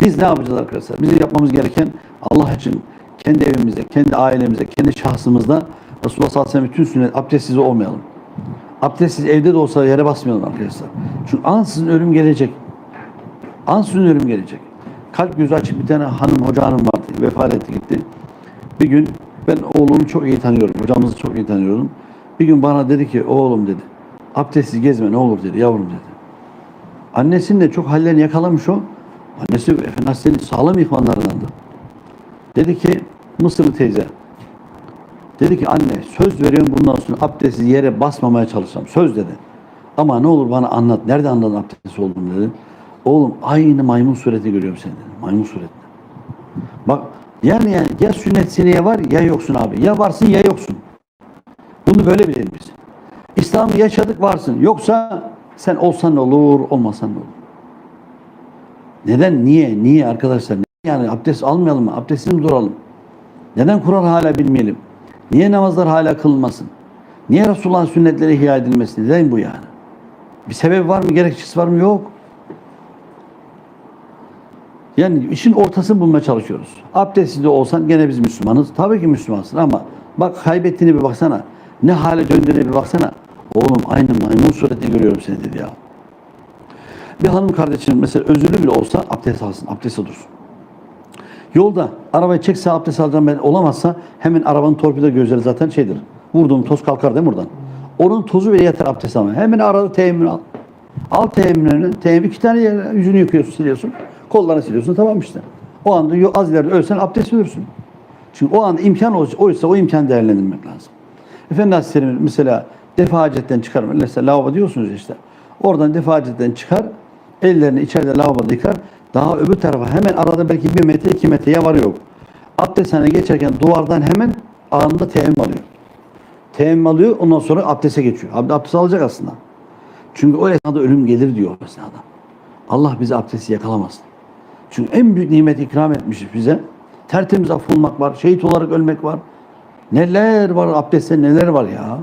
Biz ne yapacağız arkadaşlar? Bizim yapmamız gereken Allah için kendi evimizde, kendi ailemizde, kendi şahsımızda Resulullah sallallahu aleyhi ve sellem bütün sünnet abdestsiz olmayalım. Abdestsiz evde de olsa yere basmayalım arkadaşlar. Çünkü ansızın ölüm gelecek. Ansızın ölüm gelecek. Kalp gözü açık bir tane hanım, hoca hanım vardı. Vefat etti gitti. Bir gün ben oğlumu çok iyi tanıyorum. Hocamızı çok iyi tanıyorum. Bir gün bana dedi ki oğlum dedi. Abdestsiz gezme ne olur dedi yavrum dedi. Annesinin de çok hallerini yakalamış o. Annesi Efendimiz'in sağlam ihvanlarındandı. Dedi ki Mısırlı teyze. Dedi ki anne söz veriyorum bundan sonra abdestsiz yere basmamaya çalışacağım. Söz dedi. Ama ne olur bana anlat. Nerede anladın abdestsiz olduğunu dedi. Oğlum aynı maymun sureti görüyorum seni dedi. Maymun suretinde. Bak yani, yani ya sünnet seneye var ya yoksun abi. Ya varsın ya yoksun. Bunu böyle bilelim biz. İslam'ı yaşadık varsın. Yoksa sen olsan ne olur, olmasan ne olur. Neden? Niye? Niye arkadaşlar? Yani abdest almayalım mı? Abdestsiz duralım? Neden Kur'an hala bilmeyelim? Niye namazlar hala kılınmasın? Niye Resulullah'ın sünnetleri ihya edilmesin? Neden bu yani? Bir sebebi var mı? Gerekçesi var mı? Yok. Yani işin ortasını bulmaya çalışıyoruz. Abdestsiz de olsan gene biz Müslümanız. Tabii ki Müslümansın ama bak kaybettiğini bir baksana. Ne hale döndüğüne bir baksana. Oğlum aynı maymun sureti görüyorum seni dedi ya. Bir hanım kardeşim mesela özürlü bile olsa abdest alsın, abdest dursun. Yolda arabayı çekse abdest alacağım ben olamazsa hemen arabanın torpido gözleri zaten şeydir. Vurduğum toz kalkar değil mi buradan? Onun tozu bile yeter abdest almaya. Hemen arada teyemmün al. Al teyemmününü. Teyemmün iki tane yer, yüzünü yıkıyorsun, siliyorsun. Kollarını siliyorsun. Tamam işte. O anda az ileride ölsen abdest ölürsün. Çünkü o anda imkan oysa, oysa o imkan değerlendirmek lazım. Efendi Hazretleri mesela defa hacetten çıkar. Mesela lavabo diyorsunuz işte. Oradan defa hacetten çıkar. Ellerini içeride lavaboda yıkar. Daha öbür tarafa hemen arada belki bir metre iki metre ya var yok. Abdesthane geçerken duvardan hemen anında teyemmüm alıyor. Teyemmüm alıyor ondan sonra abdeste geçiyor. Ab- Abdest alacak aslında. Çünkü o esnada ölüm gelir diyor o esnada. Allah bizi abdesti yakalamasın. Çünkü en büyük nimet ikram etmiş bize. Tertemiz affolmak var, şehit olarak ölmek var. Neler var abdestte neler var ya.